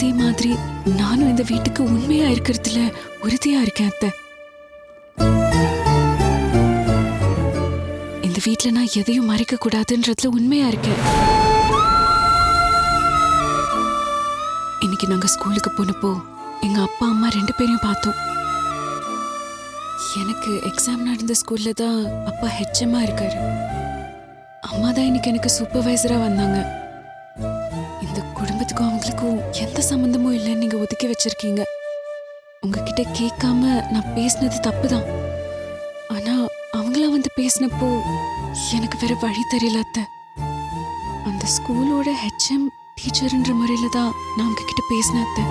அதே மாதிரி நானும் இந்த வீட்டுக்கு உண்மையா இருக்கிறதுல உறுதியா இருக்கேன் அத்தை. இந்த வீட்டுல நான் எதையும் மறைக்க கூடாதுன்றதுல உண்மையா இருக்கேன். இன்னைக்கு நாங்க ஸ்கூலுக்கு போனப்போ எங்க அப்பா அம்மா ரெண்டு பேரையும் பார்த்தோம். எனக்கு எக்ஸாம் நடந்த ஸ்கூல்ல தான் அப்பா ஹெச்எம்மா இருக்காரு. அம்மா தான் இன்னைக்கு எனக்கு சூப்பர்வைசரா வந்தாங்க. இந்த குடும்பத்துக்கும் அவங்களுக்கும் எந்த சம்மந்தமும் இல்லைன்னு நீங்கள் ஒதுக்கி வச்சிருக்கீங்க. உங்ககிட்ட கேட்காம நான் பேசினது தப்பு தான் ஆனால் அவங்களாம் வந்து பேசினப்போ எனக்கு வேற வழி தெரியல அத்தை. அந்த ஸ்கூலோட ஹெச்எம் டீச்சர்ன்ற முறையில் தான் நான் உங்ககிட்ட பேசினேன் அத்தை.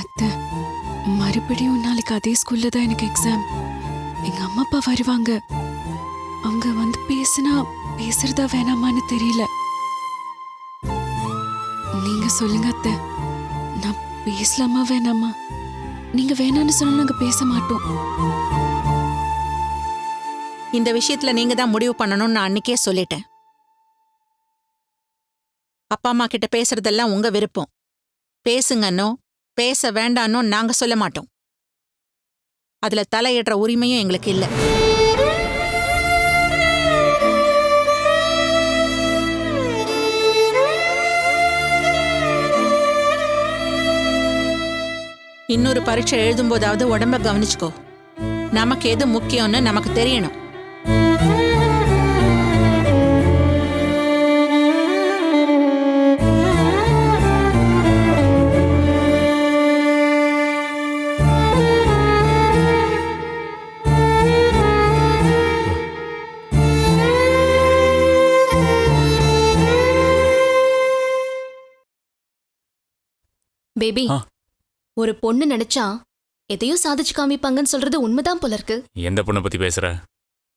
அத்தை மறுபடியும் நாளைக்கு அதே ஸ்கூலில் தான் எனக்கு எக்ஸாம் எங்கள் அம்மா அப்பா வருவாங்க. அவங்க வந்து பேசினா பேசுறதா வேணாமான்னு தெரியல. சொல்லுங்க அத்தை. நான் பேசலாமா வேணாமா? நீங்க வேணாம்னு சொன்னா நாங்க பேச மாட்டோம். இந்த விஷயத்துல நீங்க தான் முடிவு பண்ணணும்னு நான் அன்னைக்கே சொல்லிட்டேன். அப்பா அம்மா கிட்ட பேசுறதெல்லாம் உங்க விருப்பம். பேசுங்கன்னோ பேச வேண்டான்னோ நாங்க சொல்ல மாட்டோம். அதுல தலையிடுற உரிமையும் எங்களுக்கு இல்லை. இன்னொரு பரீட்சை எழுதும்போதாவது உடம்ப கவனிச்சுக்கோ. நமக்கு எது முக்கியம்னு நமக்கு தெரியணும். பேபி. ஒரு பொண்ணு நினைச்சா எதையும் சாதிச்சு காமிப்பாங்கன்னு சொல்றது உண்மைதான் போல இருக்கு எந்த பொண்ணை பத்தி பேசுற?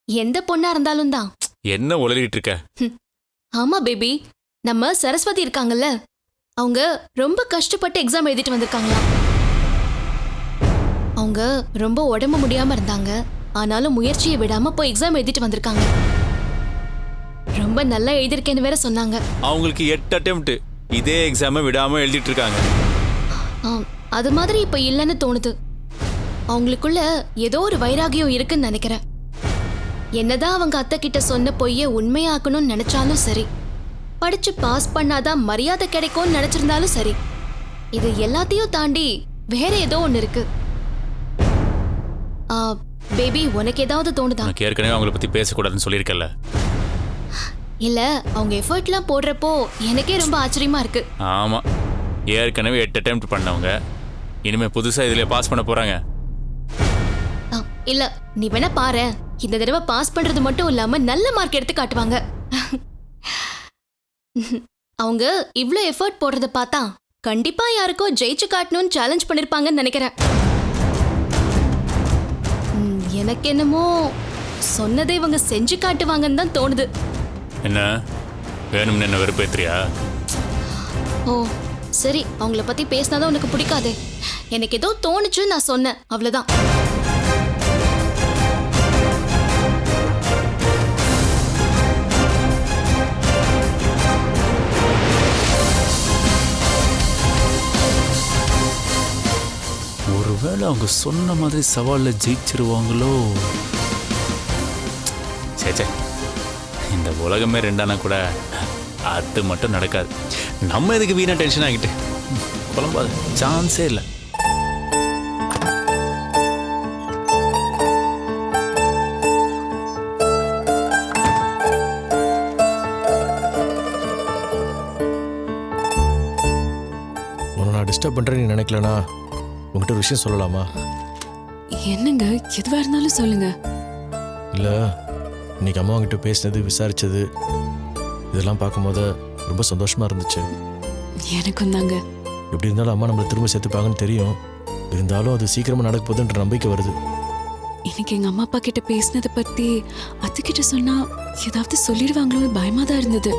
எந்த பொண்ணா இருந்தாலும் தான். என்ன உளறிட்டு இருக்க? ஆமா பேபி. நம்ம சரஸ்வதி இருக்காங்கல்ல. அவங்க ரொம்ப கஷ்டப்பட்டு எக்ஸாம் எழுதிட்டு வந்திருக்காங்களாம் அவங்க ரொம்ப உடம்பு முடியாம இருந்தாங்க. ஆனாலும் முயற்சியை விடாம போய் எக்ஸாம் எழுதிட்டு வந்திருக்காங்க. ரொம்ப நல்லா எழுதியிருக்கேன்னு வேற சொன்னாங்க. அவங்களுக்கு எட்டு அட்டெம்ப்ட் இதே எக்ஸாமை விடாம எழுதிட்டு இருக்காங்க. அது மாதிரி இப்ப இல்லைன்னு தோணுது. அவங்களுக்குள்ள ஏதோ ஒரு வைராகியம் இருக்குன்னு நினைக்கிறேன். என்னதான் அவங்க அத்தை கிட்ட சொன்ன பொய்ய உண்மையாக்கணும்னு நினைச்சாலும் சரி படிச்சு பாஸ் பண்ணாதான் மரியாதை கிடைக்கும்னு நினைச்சிருந்தாலும் சரி இது எல்லாத்தையும் தாண்டி வேற ஏதோ ஒண்ணு இருக்கு. பேபி உனக்கு ஏதாவது தோணுதா? உனக்கு ஏற்கனவே அவங்கள பத்தி பேசக்கூடாதுன்னு சொல்லியிருக்கல இல்ல அவங்க எஃபர்ட்லாம் போடுறப்போ எனக்கே ரொம்ப ஆச்சரியமா இருக்கு. ஆமா ஏற்கனவே எட்டு அட்டெம்ப்ட் பண்ணவங்க. இனிமே புதுசா இதுல பாஸ் பண்ண போறாங்க. ஆ, இல்ல நீ வேணா பாரு. இந்த தடவை பாஸ் பண்றது மட்டும் இல்லாம நல்ல மார்க் எடுத்து காட்டுவாங்க. அவங்க இவ்ளோ எஃபர்ட் போடுறத பார்த்தா கண்டிப்பா யாருக்கோ ஜெயிச்சு காட்டணும்னு சேலஞ்ச் பண்ணிருப்பாங்கன்னு நினைக்கிறேன். எனக்கு என்னமோ சொன்னதை இவங்க செஞ்சு காட்டுவாங்கன்னு தான் தோணுது. என்ன? வேணும்னு என்ன வெறுப்பேத்துறியா? ஓ சரி அவங்கள பத்தி பேசினாதான் உனக்கு பிடிக்காது. எனக்கு ஏதோ தோணுச்சு நான் சொன்னேன். அவ்வளவுதான். ஒருவேளை அவங்க சொன்ன மாதிரி சவால்ல ஜெயிச்சிருவாங்களோ? சே சே இந்த உலகமே ரெண்டானா கூட அது மட்டும் நடக்காது. நம்ம எதுக்கு வீணா டென்ஷன் ஆகிட்டு? குழம்பாது சான்ஸே இல்லை. உன்னை நான் டிஸ்டர்ப் பண்ணுறேன்னு நீ நினைக்கலனா உங்ககிட்ட ஒரு விஷயம் சொல்லலாமா? என்னங்க எதுவா இருந்தாலும் சொல்லுங்க. இல்லை இன்னைக்கு அம்மா கிட்ட பேசினது விசாரிச்சது இதெல்லாம் பார்க்கும்போது ரொம்ப சந்தோஷமா இருந்துச்சு. எனக்கும் தாங்க. எப்படி இருந்தாலும் அம்மா நம்மளை திரும்ப சேர்த்துப்பாங்கன்னு தெரியும். இருந்தாலும் அது சீக்கிரமாக நடக்க போகுதுன்ற நம்பிக்கை வருது. இன்னைக்கு எங்க அம்மா அப்பா கிட்ட பேசினதை பத்தி அத்துக்கிட்ட சொன்னா ஏதாவது சொல்லிடுவாங்களோன்னு பயமா தான் இருந்தது.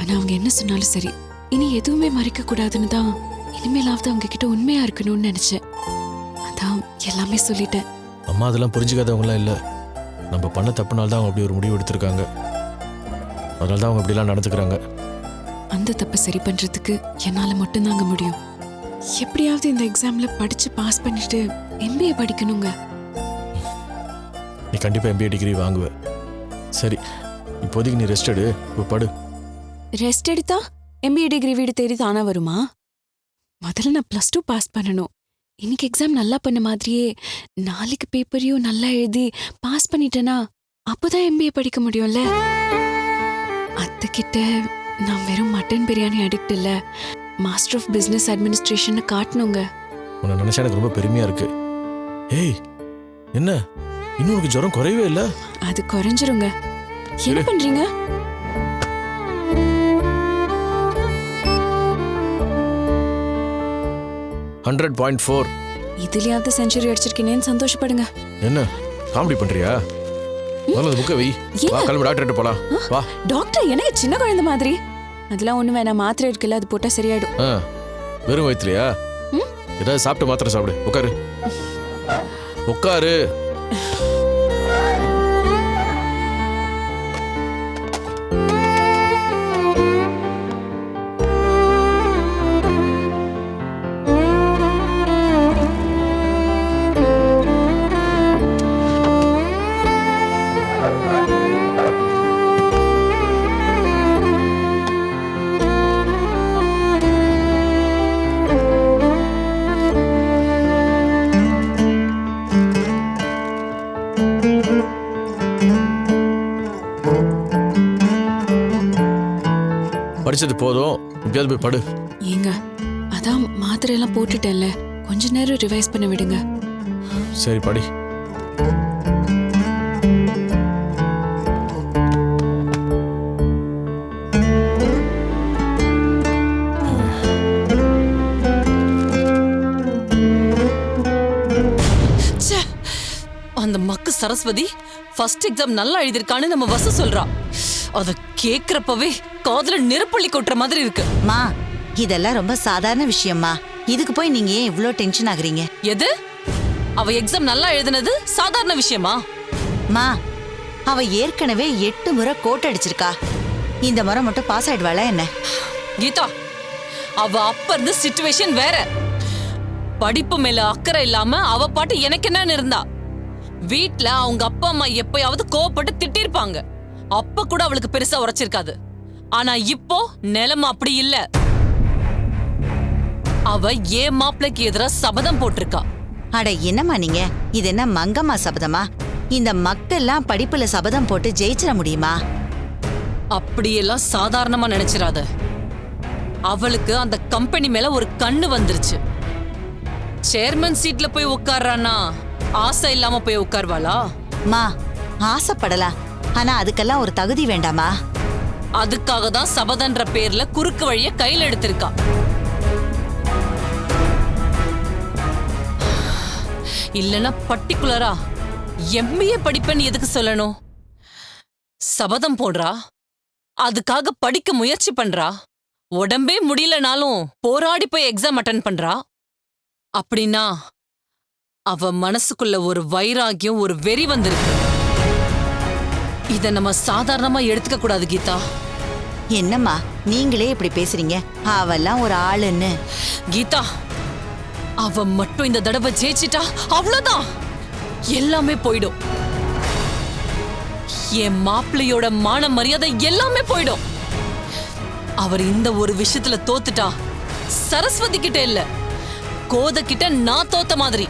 ஆனா அவங்க என்ன சொன்னாலும் சரி. இனி எதுவுமே மறைக்க கூடாதுன்னு தான் இனிமேலாவது அவங்க கிட்ட உண்மையா இருக்கணும்னு நினைச்சேன். அதான் எல்லாமே சொல்லிட்டேன். அம்மா அதெல்லாம் புரிஞ்சுக்காதவங்களாம் இல்லை. நம்ம பண்ண தப்புனால தான் அவங்க அப்படி ஒரு முடிவு எடுத்திருக்காங்க. அதனால தான் அவங்க அப்படிலாம் நடந்துக்கிறாங்க. அந்த தப்பை சரி பண்றதுக்கு என்னால மட்டும்தாங்க முடியும். எப்படியாவது இந்த எக்ஸாம்ல படிச்சு பாஸ் பண்ணிட்டு எம்பிஏ படிக்கணுங்க. நீ கண்டிப்பாக எம்பிஏ டிகிரி வாங்குவ. சரி இப்போதைக்கு நீ ரெஸ்ட் எடு. இப்போ படு. ரெஸ்ட் எடுத்தா எம்பிஏ டிகிரி வீடு தேடி தானா வருமா? முதல்ல நான் ப்ளஸ் டூ பாஸ் பண்ணணும். இன்னைக்கு எக்ஸாம் நல்லா பண்ண மாதிரியே நாளைக்கு பேப்பரையும் நல்லா எழுதி பாஸ் பண்ணிட்டேனா அப்போதான் எம்பிஏ படிக்க முடியும்ல? அத்தைக்கிட்ட நான் வெறும் மட்டன் பிரியாணி அடிக்ட் இல்ல. மாஸ்டர் ஆஃப் பிசினஸ் அட்மினிஸ்ட்ரேஷன் காட்டணுங்க. உன்னை நினச்சா எனக்கு ரொம்ப பெருமையாக இருக்கு. ஏய் என்ன? இன்னும் உனக்கு ஜுரம் குறையவே இல்லை? அது குறைஞ்சிருங்க. என்ன பண்றீங்க? ஹண்ட்ரட் பாயிண்ட் ஃபோர் இதுலயாவது செஞ்சுரி அடிச்சிருக்கேனேன்னு சந்தோஷப்படுங்க. என்ன? காமெடி பண்ணுறியா முதல்ல புக்கை வை. வா கிளம்பி டாக்டர்கிட்ட போகலாம் வா. டாக்டர் எனக்கு சின்ன குழந்தை மாதிரி? அதெல்லாம் ஒண்ணு வேணாம் மாத்திரை இருக்குல்ல அது போட்டா சரியாயிடும். ஆ. வெறும் வயிற்றுலையா? ஏதாவது சாப்பிட்டு மாத்திரை சாப்பிடு. உட்காரு. உட்காரு. போய் படு. ஏங்க அதான் மாத்திரை எல்லாம் போட்டுட்டேன்ல. கொஞ்ச நேரம் ரிவைஸ் பண்ண விடுங்க. சரி படி. ச்சே அந்த மக்கு சரஸ்வதி ஃபர்ஸ்ட் எக்ஸாம் நல்லா எழுதிருக்கான்னு நம்ம வச சொல்றா. அத கேக்குறப்பவே காதுல நெருப்பள்ளி கொட்டுற மாதிரி இருக்கு. மா இதெல்லாம் ரொம்ப சாதாரண விஷயம்மா. இதுக்கு போய் நீங்க ஏன் இவ்ளோ டென்ஷன் ஆகுறீங்க? எது? அவ எக்ஸாம் நல்லா எழுதுனது சாதாரண விஷயமா? மா அவ ஏற்கனவே எட்டு முறை கோட் அடிச்சிருக்கா. இந்த முறை மட்டும் பாஸ் ஆயிடுவாளா என்ன? கீதா அவ அப்ப இருந்த சிச்சுவேஷன் வேற. படிப்பு மேல அக்கறை இல்லாம அவ பாட்டு எனக்கு என்னன்னு இருந்தா. வீட்ல அவங்க அப்பா அம்மா எப்பயாவது கோவப்பட்டு திட்டிருப்பாங்க. அப்ப கூட அவளுக்கு பெருசா உரைச்சிருக்காது. ஆனா இப்போ நிலைமை அப்படி இல்ல. அவ ஏன் மாப்பிளைக்கு எதிரா சபதம் போட்டிருக்கா. அட என்னம்மா நீங்க? இது என்ன மங்கம்மா சபதமா? இந்த மக்கள்லாம் படிப்புல சபதம் போட்டு ஜெயிச்சிட முடியுமா? அப்படியெல்லாம் சாதாரணமா நினைச்சிராத. அவளுக்கு அந்த கம்பெனி மேல ஒரு கண்ணு வந்துருச்சு. சேர்மன் சீட்ல போய் உட்கார்றானா ஆசை இல்லாம போய் உட்கார்வாளா? மா ஆசைப்படலாம். ஆனா அதுக்கெல்லாம் ஒரு தகுதி வேண்டாமா? அதுக்காக தான் சபதன்ற பேர்ல குறுக்கு வழிய கையில் எடுத்திருக்கா. இல்லனா பர்டிகுலரா எம்பிஏ படிப்பேன்னு எதுக்கு சொல்லணும்? சபதம் போடுறா? அதுக்காக படிக்க முயற்சி பண்றா? உடம்பே முடியலனாலும் போராடி போய் எக்ஸாம் அட்டன் பண்றா? அப்படின்னா அவ மனசுக்குள்ள ஒரு வைராகியம் ஒரு வெறி வந்திருக்கு. இத நம்ம சாதாரணமா எடுத்துக்க கூடாது கீதா. என்னம்மா நீங்களே இப்படி பேசுறீங்க? அவெல்லாம் ஒரு ஆளுன்னு. கீதா அவ மட்டும் இந்த தடவை ஜெயிச்சிட்டா அவ்வளவுதான். எல்லாமே போயிடும். என் மாப்பிள்ளையோட மான மரியாதை எல்லாமே போயிடும். அவர் இந்த ஒரு விஷயத்துல தோத்துட்டா சரஸ்வதி கிட்ட இல்ல கோத கிட்ட நான் தோத்த மாதிரி.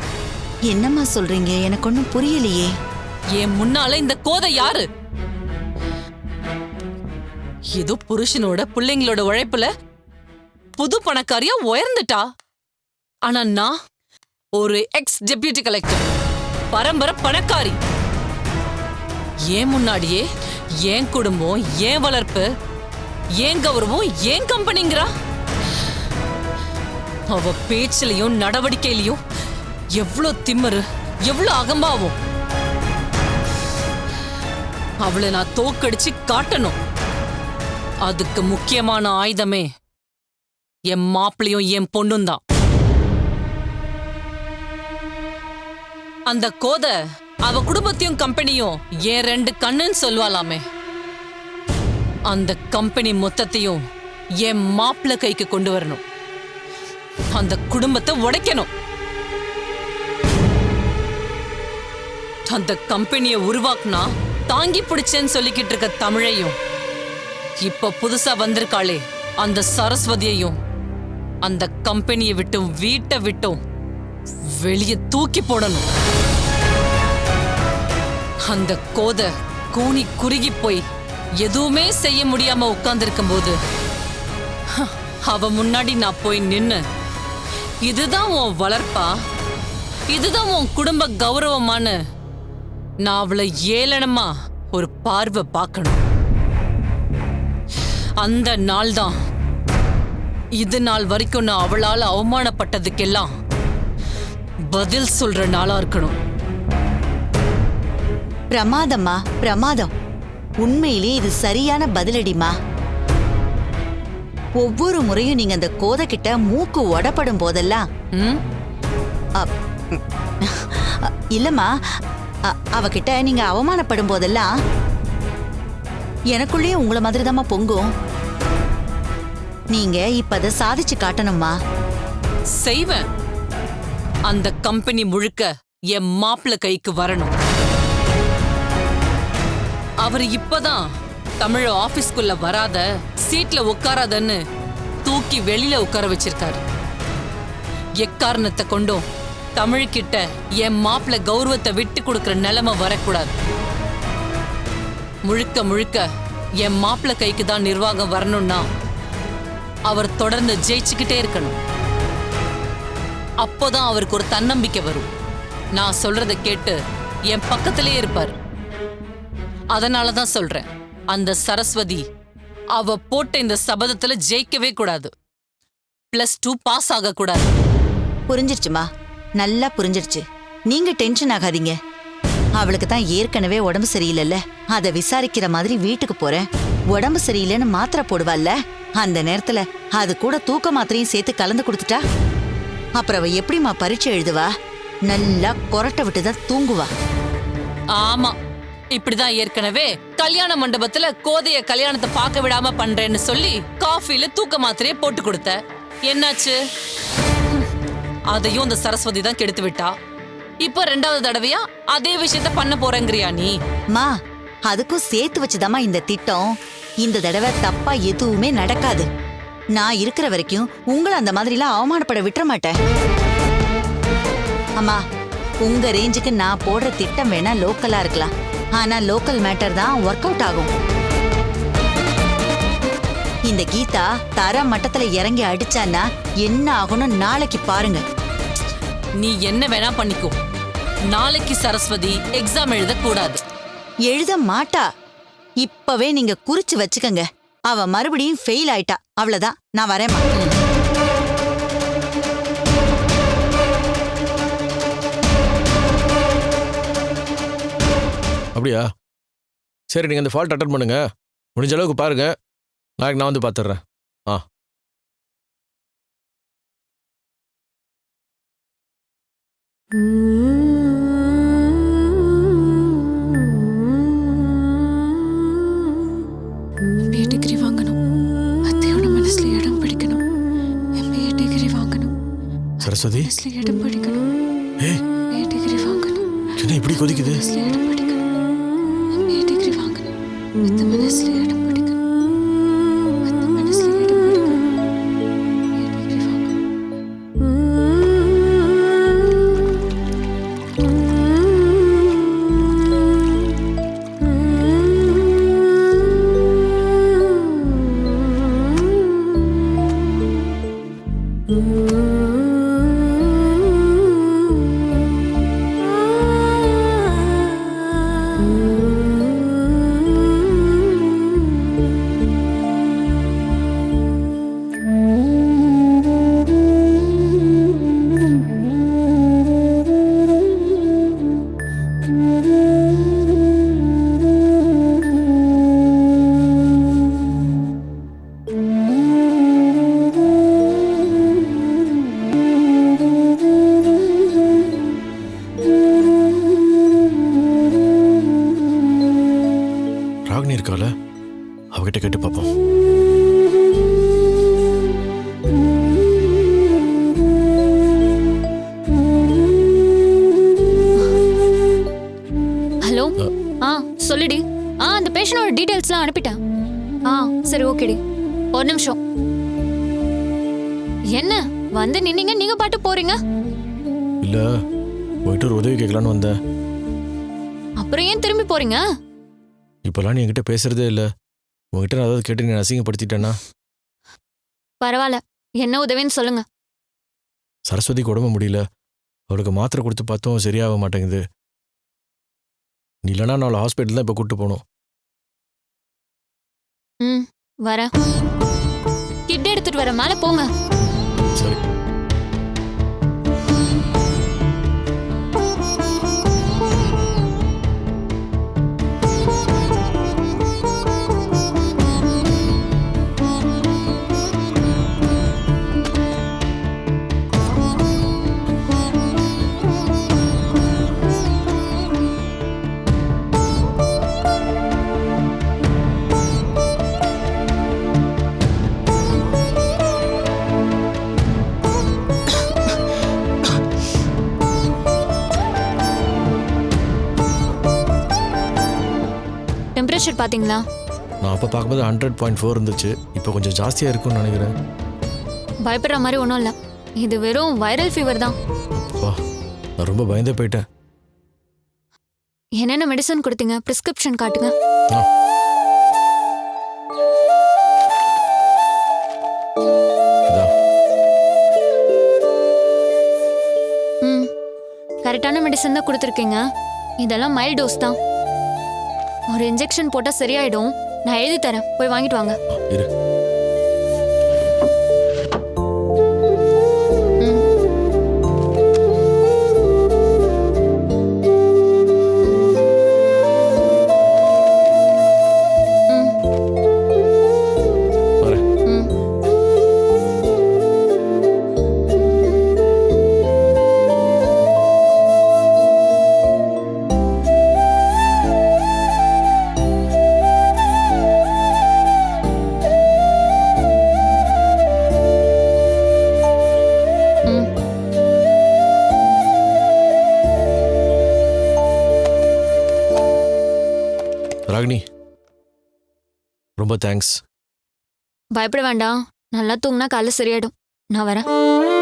என்னம்மா சொல்றீங்க? எனக்கு ஒன்றும் புரியலையே. என் முன்னால இந்த கோதை யாரு? ஏதோ புருஷனோட பிள்ளைங்களோட உழைப்புல புது பணக்காரியா உயர்ந்துட்டா. ஆனா நான் ஒரு எக்ஸ் டெபியூட்டி கலெக்டர் பரம்பரை பணக்காரி. ஏன் முன்னாடியே ஏன் குடும்பம் ஏன் வளர்ப்பு ஏன் கௌரவம் ஏன் கம்பெனிங்கிறா. அவ பேச்சிலையும் நடவடிக்கையிலையும் எவ்வளோ திம்மரு எவ்வளோ அகம்பாவும். அவளை நான் தோக்கடிச்சு காட்டணும். அதுக்கு முக்கியமான ஆயுதமே என் மாப்பிளையும் என் பொண்ணும் தான் அந்த கோத அவ குடும்பத்தையும் கம்பெனியும் என் ரெண்டு கண்ணுன்னு சொல்லுவாளாமே அந்த கம்பெனி மொத்தத்தையும் என் மாப்பிள்ள கைக்கு கொண்டு வரணும். அந்த குடும்பத்தை உடைக்கணும். அந்த கம்பெனியை உருவாக்குனா தாங்கி பிடிச்சேன்னு சொல்லிக்கிட்டு இருக்க தமிழையும் இப்ப புதுசா வந்திருக்காளே. அந்த சரஸ்வதியையும் அந்த கம்பெனியை விட்டும் வீட்டை விட்டும் வெளியே தூக்கி போடணும். அந்த கோத கூனி குறுகி போய் எதுவுமே செய்ய முடியாம உட்கார்ந்துருக்கும் போது அவ முன்னாடி நான் போய் நின்னு இதுதான் உன் வளர்ப்பா? இதுதான் உன் குடும்ப கௌரவமானு நான் அவளை ஏளனமா ஒரு பார்வை பார்க்கணும். அந்த நாள் தான் இது நாள் வரைக்கும் நான் அவளால அவமானப்பட்டதுக்கெல்லாம் பதில் சொல்ற நாளா இருக்கணும். பிரமாதம்மா பிரமாதம். உண்மையிலே இது சரியான பதிலடிமா ஒவ்வொரு முறையும் நீங்க அந்த கோத கிட்ட மூக்கு உடப்படும் போதெல்லாம் இல்லம்மா அவகிட்ட நீங்க அவமானப்படும் போதெல்லாம் எனக்குள்ளேயே உங்களை மாதிரி பொங்கும். நீங்க இப்ப அதை சாதிச்சு காட்டணும்மா செய்வேன். அந்த கம்பெனி முழுக்க என் மாப்பிள்ள கைக்கு வரணும். அவர் இப்பதான் தமிழ ஆபீஸ்க்குள்ள வராத சீட்ல உட்காராதன்னு தூக்கி வெளியில உட்கார வச்சிருக்காரு. எக்காரணத்தை கொண்டும் தமிழ்கிட்ட என் மாப்பிள்ள கௌரவத்தை விட்டு கொடுக்கிற நிலைமை வரக்கூடாது. முழுக்க முழுக்க என் மாப்பிள்ள கைக்கு தான் நிர்வாகம் வரணும்னா அவர் தொடர்ந்து ஜெயிச்சுக்கிட்டே இருக்கணும். அப்போதான் அவருக்கு ஒரு தன்னம்பிக்கை வரும். நான் சொல்றத கேட்டு என் பக்கத்திலே இருப்பார். அதனால தான் சொல்றேன் அந்த சரஸ்வதி அவ போட்ட இந்த சபதத்துல ஜெயிக்கவே கூடாது. பிளஸ் டூ பாஸ் ஆக கூடாது புரிஞ்சிருச்சுமா? நல்லா புரிஞ்சிருச்சு. நீங்க டென்ஷன் ஆகாதீங்க. அவளுக்கு தான் ஏற்கனவே உடம்பு சரியில்லைல்ல. அதை விசாரிக்கிற மாதிரி வீட்டுக்கு போறேன். உடம்பு சரியில்லைன்னு மாத்திரை போடுவாள்ல? அந்த நேரத்துல அது கூட தூக்க மாத்திரையும் சேர்த்து கலந்து கொடுத்துட்டா? அப்புறம் அவ எப்படிம்மா பரீட்சை எழுதுவா? நல்லா கொரட்டை விட்டு தான் தூங்குவா. ஆமா இப்படிதான் ஏற்கனவே கல்யாண மண்டபத்துல கோதைய கல்யாணத்தை பார்க்க விடாம பண்றேன்னு சொல்லி காஃபில தூக்க மாத்திரையை போட்டு கொடுத்த. என்னாச்சு? அதையும் அந்த சரஸ்வதி தான் கெடுத்து விட்டா. இப்ப ரெண்டாவது தடவையா அதே விஷயத்த பண்ண போறேங்கிறியா நீ? மா அதுக்கும் சேர்த்து வச்சுதாம்மா இந்த திட்டம். இந்த தடவை தப்பா எதுவுமே நடக்காது. நான் இருக்கிற வரைக்கும் உங்களை அந்த மாதிரிலாம் அவமானப்பட விட்டுற மாட்டேன். அம்மா உங்க ரேஞ்சுக்கு நான் போடுற திட்டம் வேணா லோக்கலா இருக்கலாம். ஆனா லோக்கல் மேட்டர் தான் ஒர்க் அவுட் ஆகும். இந்த கீதா தர மட்டத்துல இறங்கி அடிச்சான்னா என்ன ஆகும்னு நாளைக்கு பாருங்க. நீ என்ன வேணா பண்ணிக்கோ. நாளைக்கு சரஸ்வதி எக்ஸாம் எழுத கூடாது எழுத மாட்டா. இப்பவே நீங்க குறிச்சு வச்சுக்கங்க. அவ மறுபடியும் ஃபெயில் ஆயிட்டா. அவ்வளவுதான். நான் வரேம்மா. அப்படியா? சரி நீங்கள் இந்த ஃபால்ட் அட்டன் பண்ணுங்க. முடிஞ்ச அளவுக்கு பாருங்க. நாளைக்கு நான் வந்து பார்த்துட்றேன் ஆ. எம்பிஏ சரஸ்வதி? இடம் பிடிக்கணும். ஏய். டிகிரி வாங்கணும். என்ன இப்படி கொதிக்குது? இடம் பிடிக்கணும். டிகிரி வாங்கணும். அத்தை மனசுல இடம் பாட்டு போறீங்க? இல்லை போயிட்டு ஒரு உதவி கேட்கலான்னு வந்தேன். அப்புறம் ஏன் திரும்பி போறீங்க? இப்போல்லாம் நீ என்கிட்ட பேசுறதே இல்லை. உங்ககிட்ட நான் ஏதாவது கேட்டு நீ அசிங்கப்படுத்திட்டேன்னா? பரவாயில்ல. என்ன உதவின்னு சொல்லுங்க. சரஸ்வதிக்கு உடம்பு முடியல. அவளுக்கு மாத்திரை கொடுத்து பார்த்தோம் சரியாக மாட்டேங்குது. நீ இல்லைனா நான் ஹாஸ்பிட்டல் தான் இப்போ கூப்பிட்டு போகணும். ம் வரேன். கிட் எடுத்துட்டு வர மேல போங்க. சரி. டெம்பரேச்சர் பாத்தீங்களா நான் அப்போ பார்க்கும்போது ஹண்ட்ரட் பாயிண்ட் ஃபோர் இருந்துச்சு. இப்போ கொஞ்சம் ஜாஸ்தியாக இருக்கும்னு நினைக்கிறேன். பயப்படுற மாதிரி ஒன்றும் இல்லை. இது வெறும் வைரல் ஃபீவர் தான். வா நான் ரொம்ப பயந்தே போயிட்டேன். என்னென்ன மெடிசன் கொடுத்தீங்க? பிரிஸ்கிரிப்ஷன் காட்டுங்க. ஆ இதா. ம். கரெக்டான மெடிசன் தான் கொடுத்துருக்கீங்க. இதெல்லாம் மைல்ட் டோஸ் தான். ஒரு இன்ஜெக்ஷன் போட்டால் சரியாயிடும். நான் எழுதி தரேன். போய் வாங்கிட்டு வாங்க. இரு. தேங்க்ஸ் பயப்பட வேண்டாம். நல்லா தூங்கினா காலைல சரியாயிடும். நான் வரேன்.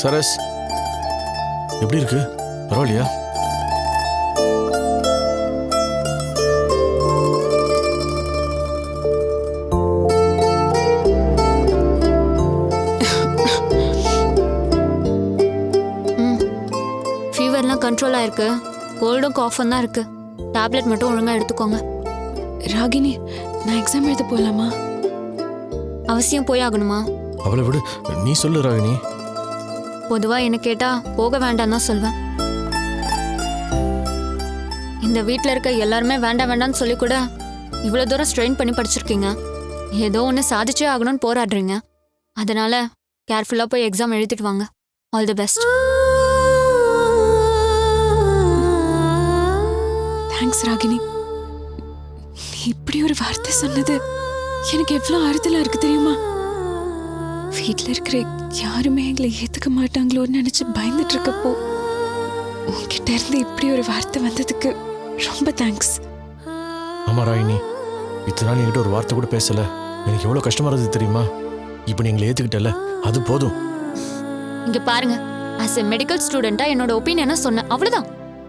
சரஸ் எப்படி இருக்கு? பரவாயில்லையா? ம் ஃபீவர்லாம் கண்ட்ரோல் ஆயிருக்கு. கோல்டும் காஃபும் தான் இருக்கு. டேப்லெட் மட்டும் ஒழுங்கா எடுத்துக்கோங்க. ராகினி நான் எக்ஸாம் எழுத போகலாமா அவசியம் போய் ஆகணுமா அவளை விடு. நீ சொல்லு ராகினி. பொதுவா என்ன கேட்டா போக வேண்டாம் தான் சொல்வேன். இந்த வீட்டில் இருக்க எல்லாருமே வேண்டாம் வேண்டாம்னு சொல்லி கூட இவ்வளோ தூரம் ஸ்ட்ரெயின் பண்ணி படிச்சிருக்கீங்க. ஏதோ ஒன்று சாதிச்சே ஆகணும்னு போராடுறீங்க. அதனால கேர்ஃபுல்லாக போய் எக்ஸாம் எழுதிட்டு வாங்க. All the best thanks Ragini. இப்படி ஒரு வார்த்தை சொன்னது எனக்கு எவ்வளோ ஆறுதலாக இருக்கு தெரியுமா? வீட்டில் இருக்கிற யாருமே எங்களை ஏத்துக்க மாட்டாங்களோன்னு நினைச்சு பயந்துட்டு இருக்கப்போ உன்கிட்ட இருந்து இப்படி ஒரு வார்த்தை வந்ததுக்கு ரொம்ப தேங்க்ஸ் ஆமா ராகினி இத்தனை நாள் என்கிட்ட ஒரு வார்த்தை கூட பேசல. எனக்கு எவ்வளோ கஷ்டமா இருந்தது தெரியுமா? இப்போ நீ எங்களை ஏற்றுக்கிட்டல அது போதும். இங்க பாருங்க. ஆஸ் எ மெடிக்கல் ஸ்டூடெண்டா என்னோட ஒப்பீனியனை சொன்னேன். அவ்வளவுதான்.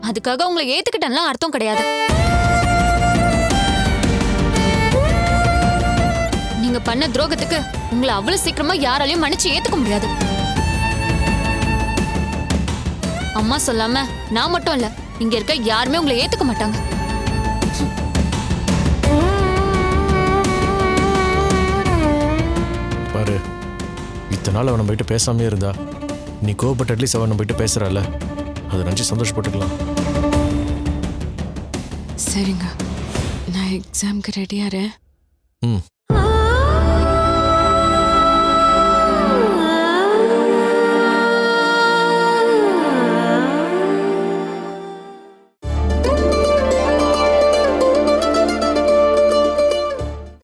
அதுக்காக உங்களை ஏத்துக்கிட்டேன்லாம் அர்த்தம் கிடையாது. நீங்க பண்ண துரோகத்துக்கு உங்களை அவ்வளவு சீக்கிரமா யாராலையும் மன்னிச்சு ஏத்துக்க முடியாது. அம்மா சொல்லாம நான் மட்டும் இல்ல இங்க இருக்க யாருமே உங்களை ஏத்துக்க மாட்டாங்க. பாரு இத்தனை நாள் அவனை போயிட்டு பேசாமே இருந்தா நீ கோவப்பட்டு அட்லீஸ்ட் அவனை போயிட்டு பேசுறல அதை நினச்சி சந்தோஷப்பட்டுக்கலாம். சரிங்க. நான் எக்ஸாம்க்கு ரெடியாகிறேன் ம்.